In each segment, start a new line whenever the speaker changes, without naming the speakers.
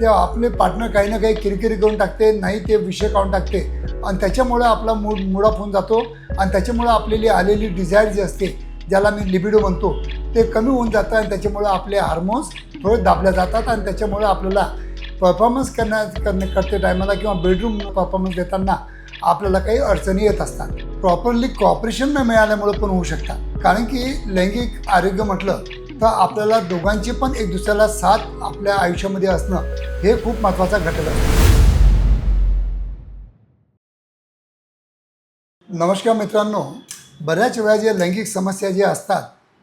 ते आपले पार्टनर काही ना काही किरकिरी करून टाकते नाही ते विषय काढून टाकते. आणि त्याच्यामुळं आपला मूड मूड ऑफ होऊन जातो. आणि त्याच्यामुळं आपलेली आलेली डिझायर जी असते ज्याला मी लिबिडो म्हणतो ते कमी होऊन जातं आणि त्याच्यामुळं आपले हार्मोन्स थोडे दाबल्या जातात आणि त्याच्यामुळं आपल्याला परफॉर्मन्स करण्या करणे करते टायमाला किंवा बेडरूम परफॉर्मन्स देताना आपल्याला काही अडचणी येत असतात. प्रॉपरली कॉपरेशन न मिळाल्यामुळे पण होऊ शकतात. कारण की लैंगिक आरोग्य म्हटलं तर आपल्याला दोघांची पण एक दुसऱ्याला साथ आपल्या आयुष्यामध्ये असणं हे खूप महत्त्वाचा घटक असतो नमस्कार मित्रांनो. बऱ्याच वेळा जे लैंगिक समस्या जे असतात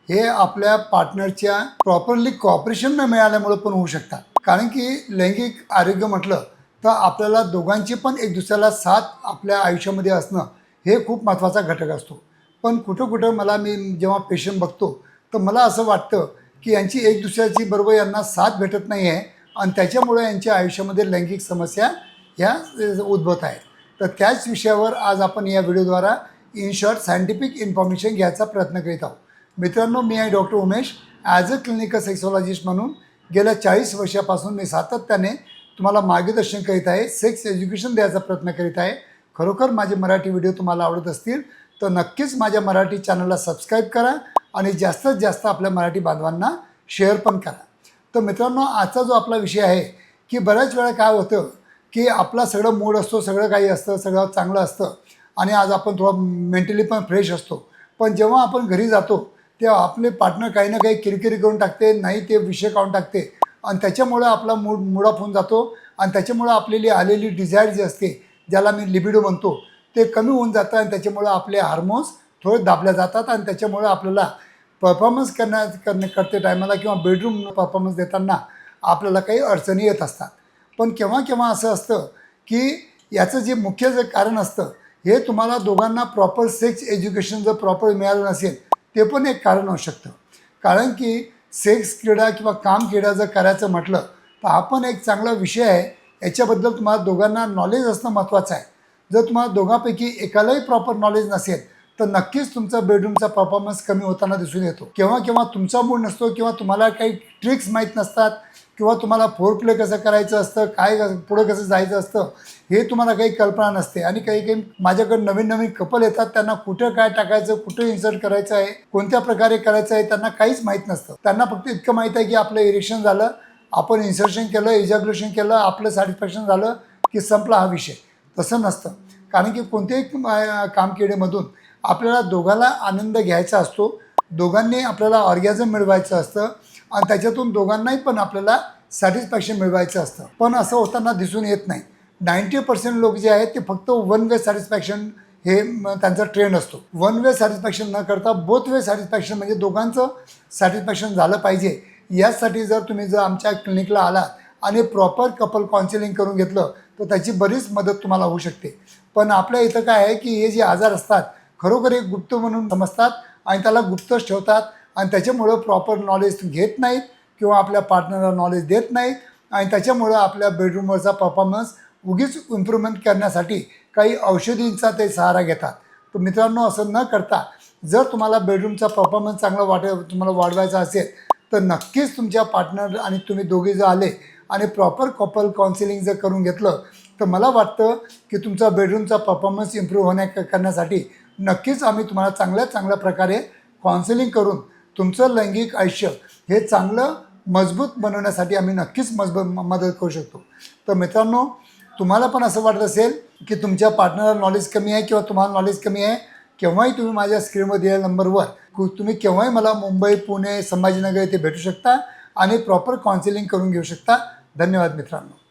हे आपल्या पार्टनरच्या प्रॉपरली कॉपरेशन न मिळाल्यामुळे पण होऊ शकतात. कारण की लैंगिक आरोग्य म्हटलं तर आपल्याला दोघांची पण एक दुसऱ्याला साथ आपल्या आयुष्यामध्ये असणं हे खूप महत्त्वाचा घटक असतो. पण कुठं कुठं मला मी जेव्हा पेशंट बघतो तर मला असं वाटतं की यांची एक दुसऱ्याची बरोबर यांना साथ भेटत नाही आहे आणि त्याच्यामुळे यांच्या आयुष्यामध्ये लैंगिक समस्या ह्या उद्भवत आहेत. तर त्याच विषयावर आज आपण या व्हिडिओद्वारा इन शॉर्ट सायंटिफिक इन्फॉर्मेशन घ्यायचा प्रयत्न करीत आहोत. मित्रांनो मी आहे doctor Umesh as a clinical sexologist म्हणून गेल्या चाळीस वर्षापासून मी सातत्याने तुम्हाला मार्गदर्शन करीत आहे सेक्स एज्युकेशन द्यायचा प्रयत्न करीत आहे. खरोखर माझे मराठी व्हिडिओ तुम्हाला आवडत असतील तर नक्कीच माझ्या मराठी चॅनलला सबस्क्राईब करा आणि जास्तीत जास्त आपल्या मराठी बांधवांना शेअर पण करा. तर मित्रांनो आजचा जो आपला विषय आहे की बऱ्याच वेळा काय होतं की आपला सगळं मूड असतो सगळं काही असतं सगळं चांगलं असतं आणि आज आपण थोडं मेंटली पण फ्रेश असतो. पण जेव्हा आपण घरी जातो तेव्हा आपले पार्टनर काही ना काही किरकिरी करून टाकते नाही ते विषय काढून टाकते आणि त्याच्यामुळं आपला मूड मूड ऑफ होऊन जातो आणि त्याच्यामुळं आपलेली आलेली डिझायर जी असते ज्याला मी लिबिडो म्हणतो ते कमी होऊन जातं आणि त्याच्यामुळं आपले हार्मोन्स थोडे दाबल्या जातात आणि त्याच्यामुळे आपल्याला परफॉर्मन्स करण्या करणे करते टायमाला किंवा बेडरूम परफॉर्मन्स देताना आपल्याला काही अडचणी येत असतात. पण केव्हा केव्हा असं असतं की याचं जे मुख्य जे कारण असतं हे तुम्हाला दोघांना प्रॉपर सेक्स एज्युकेशन जर प्रॉपर मिळालं नसेल ते पण एक कारण असू शकतं. कारण की सेक्स क्रीडा किंवा काम क्रीडा जर करायचं म्हटलं तर हा पण एक चांगला विषय आहे. याच्याबद्दल तुम्हाला दोघांना नॉलेज असणं महत्त्वाचं आहे. जर तुम्हाला दोघांपैकी एकालाही प्रॉपर नॉलेज नसेल तर नक्कीच तुमचा बेडरूमचा परफॉर्मन्स कमी होताना दिसून येतो. केव्हा केव्हा तुमचा मूड नसतो किंवा तुम्हाला काही ट्रिक्स माहीत नसतात किंवा तुम्हाला फोर प्ले कसं करायचं असतं काय पुढं कसं जायचं असतं हे तुम्हाला काही कल्पना नसते. आणि काही काही माझ्याकडे नवीन नवीन कपल येतात त्यांना कुठं काय टाकायचं कुठं इन्सर्ट करायचं आहे कोणत्या प्रकारे करायचं आहे त्यांना काहीच माहीत नसतं. त्यांना फक्त इतकं माहीत आहे की आपलं इरेक्शन झालं आपण इन्सर्शन केलं इजॅग्युलेशन केलं आपलं सॅटिस्फॅक्शन झालं की संपला हा विषय. तसं नसतं. कारण की कोणत्याही अं, कामकिडेमधून आपल्याला दोघांना आनंद घ्यायचा असतो. दोघांनी आपल्याला ऑर्गॅझम मिळवायचं असतं. आणि त्याच्यातून दोघांनाही पण आपल्याला सॅटिस्फॅक्शन मिळवायचं असतं. पण असं होताना दिसून येत नाही. नाईंटी पर्सेंट लोक जे आहेत ते फक्त वन वे सॅटिस्फॅक्शन हे त्यांचा ट्रेंड असतो. वन वे सॅटिस्फॅक्शन न करता बोथ वे सॅटिस्फॅक्शन म्हणजे दोघांचं सॅटिस्फॅक्शन झालं पाहिजे. यासाठी जर तुम्ही जर आमच्या क्लिनिकला आलात आणि प्रॉपर कपल काउन्सिलिंग करून घेतलं तर त्याची बरीच मदत तुम्हाला होऊ शकते. पण आपल्या इथं काय आहे की हे जे आजार असतात खरोखर एक गुप्त म्हणून समजतात आणि त्याला गुप्तच ठेवतात आणि त्याच्यामुळं प्रॉपर नॉलेज घेत नाहीत किंवा आपल्या पार्टनरला नॉलेज देत नाहीत आणि त्याच्यामुळं आपल्या बेडरूमवरचा परफॉर्मन्स उगीच इम्प्रूव्हमेंट करण्यासाठी काही औषधींचा ते सहारा घेतात. तर मित्रांनो असं न करता जर तुम्हाला बेडरूमचा परफॉर्मन्स चांगला वाटे तुम्हाला वाढवायचा असेल तर नक्कीच तुमच्या पार्टनर आणि तुम्ही दोघे जर आले आणि प्रॉपर कपल काउन्सिलिंग जर करून घेतलं तर मला वाटतं की तुमचा बेडरूमचा परफॉर्मन्स इम्प्रूव्ह होण्या करण्यासाठी नक्कीच आम्ही तुम्हाला चांगल्या चांगल्या प्रकारे काउन्सिलिंग करून तुमचं लैंगिक आयुष्य हे चांगलं मजबूत बनवण्यासाठी आम्ही नक्कीच मजबूत मदत करू शकतो. तर मित्रांनो तुम्हाला पण असं वाटत असेल की तुमच्या पार्टनरला नॉलेज कमी आहे किंवा तुम्हाला नॉलेज कमी आहे केव्हाही तुम्ही माझ्या स्क्रीनवर दिलेल्या नंबरवर तुम्ही केव्हाही मला मुंबई पुणे संभाजीनगर येथे भेटू शकता आणि प्रॉपर काउन्सिलिंग करून घेऊ शकता. धन्यवाद मित्रांनो.